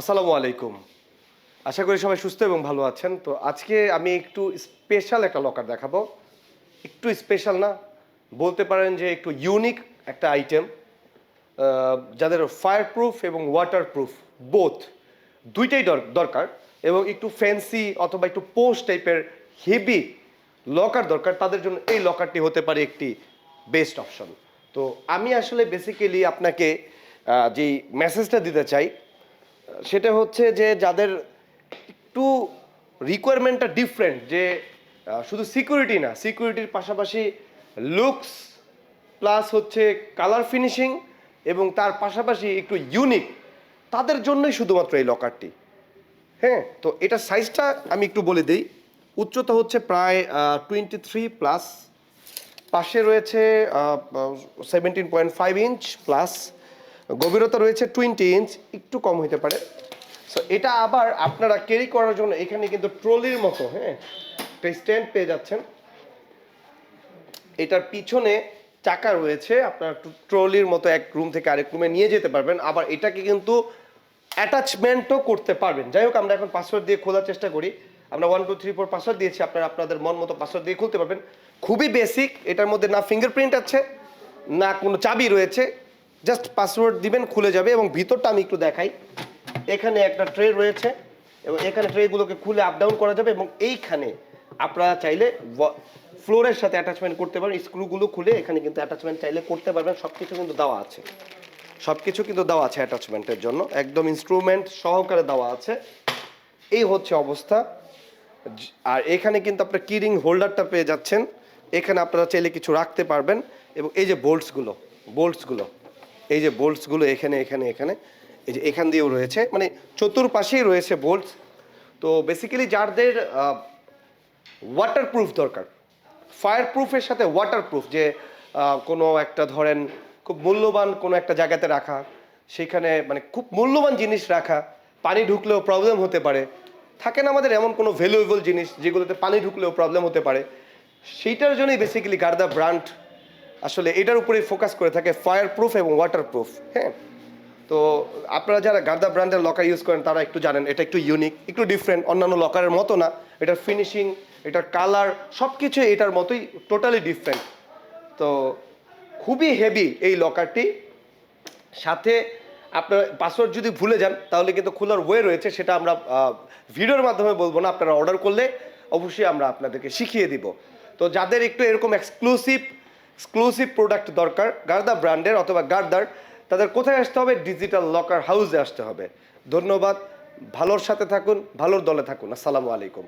আসসালামু আলাইকুম। আশা করি সবাই সুস্থ এবং ভালো আছেন। তো আজকে আমি একটু স্পেশাল একটা লকার দেখাবো। একটু স্পেশাল না, বলতে পারেন যে একটু ইউনিক একটা আইটেম যাদের ফায়ার প্রুফ এবং ওয়াটার প্রুফ বোথ দুইটাই দর- দরকার এবং একটু ফ্যান্সি অথবা একটু পোস্ট টাইপের হেভি লকার দরকার। তাদের জন্য এই লকারটি হতে পারে একটি বেস্ট অপশন তো আমি আসলে বেসিক্যালি আপনাকে যেই মেসেজটা দিতে চাই সেটা হচ্ছে যে যাদের একটু রিকোয়ারমেন্টটা ডিফারেন্ট যে শুধু সিকিউরিটি না সিকিউরিটির পাশাপাশি লুকস প্লাস হচ্ছে কালার ফিনিশিং এবং তার পাশাপাশি একটু ইউনিক তাদের জন্যই শুধুমাত্র এই লকারটি হ্যাঁ তো এটা সাইজটা আমি একটু বলে দিই। উচ্চতা হচ্ছে প্রায় টোয়েন্টি থ্রি প্লাস পাশে রয়েছে seventeen point five inch plus গভীরতা রয়েছে টোয়েন্টি ইঞ্চ একটু কম হতে পারে। সো এটা আবার আপনারা ক্যারি করার জন্য এখানে কিন্তু ট্রলির মতো হ্যাঁ একটা স্ট্যান্ড পেয়ে যাচ্ছেন। এটার পিছনে চাকা রয়েছে, আপনার ট্রলির মতো এক রুম থেকে আরেক রুমে নিয়ে যেতে পারবেন। আবার এটাকে কিন্তু অ্যাটাচমেন্টও করতে পারবেন। যাই হোক, আমরা এখন পাসওয়ার্ড দিয়ে খোলার চেষ্টা করি। আমরা one two three four password দিয়েছি, আপনারা আপনাদের মন মতো পাসওয়ার্ড দিয়ে খুলতে পারবেন। খুবই বেসিক এটার মধ্যে না ফিঙ্গারপ্রিন্ট আছে, না কোনো চাবি রয়েছে। জাস্ট পাসওয়ার্ড দিবেন, খুলে যাবে এবং ভিতরটা আমি একটু দেখাই। এখানে একটা ট্রে রয়েছে এবং এখানে ট্রেগুলোকে খুলে আপ ডাউন করা যাবে এবং এইখানে আপনারা চাইলে ফ্লোরের সাথে অ্যাটাচমেন্ট করতে পারেন। স্ক্রুগুলো খুলে এখানে কিন্তু অ্যাটাচমেন্ট চাইলে করতে পারবেন। সব কিছু কিন্তু দেওয়া আছে। সব কিছু কিন্তু দেওয়া আছে অ্যাটাচমেন্টের জন্য। একদম ইনস্ট্রুমেন্ট সহকারে দেওয়া আছে। এই হচ্ছে অবস্থা। আর এখানে কিন্তু আপনার কিরিং হোল্ডারটা পেয়ে যাচ্ছেন। এখানে আপনারা চাইলে কিছু রাখতে পারবেন এবং এই যে বোল্টসগুলো বোল্টসগুলো এই যে বোল্টসগুলো এখানে এখানে এখানে, এই যে এখান দিয়েও রয়েছে মানে চতুর্পাশেই রয়েছে বোল্টস। তো বেসিক্যালি যাদের ওয়াটার প্রুফ দরকার ফায়ার প্রুফের সাথে ওয়াটার প্রুফ যে কোনো একটা ধরেন খুব মূল্যবান কোনো একটা জায়গাতে রাখা, সেখানে মানে খুব মূল্যবান জিনিস রাখা, পানি ঢুকলেও প্রবলেম হতে পারে। থাকে না আমাদের এমন কোনো ভ্যালুয়েবল জিনিস যেগুলোতে পানি ঢুকলেও প্রবলেম হতে পারে। সেইটার জন্যই বেসিক্যালি গার্দা ব্র্যান্ড আসলে এটার উপরেই ফোকাস করে থাকে ফায়ার প্রুফ এবং ওয়াটার প্রুফ হ্যাঁ? তো আপনারা যারা গার্দা ব্র্যান্ডের লকার ইউজ করেন, তারা একটু জানেন, এটা একটু ইউনিক একটু ডিফারেন্ট অন্যান্য লকারের মতো না। এটার ফিনিশিং এটার কালার সব কিছু এটার মতোই টোটালি ডিফারেন্ট তো খুবই হেভি এই লকারটি সাথে আপনার পাসওয়ার্ড যদি ভুলে যান, তাহলে কিন্তু খোলার ওয়ে রয়েছে, সেটা আমরা ভিডিওর মাধ্যমে বলব না। আপনারা অর্ডার করলে অবশ্যই আমরা আপনাদেরকে শিখিয়ে দিব। তো যাদের একটু এরকম এক্সক্লুসিভ এক্সক্লুসিভ প্রোডাক্ট দরকার। গার্দা ব্র্যান্ডের অথবা গার্দার তাদের কোথায় আসতে হবে? ডিজিটাল লকার হাউসে আসতে হবে। ধন্যবাদ। ভালোর সাথে থাকুন, ভালোর দলে থাকুন। আসসালামু আলাইকুম।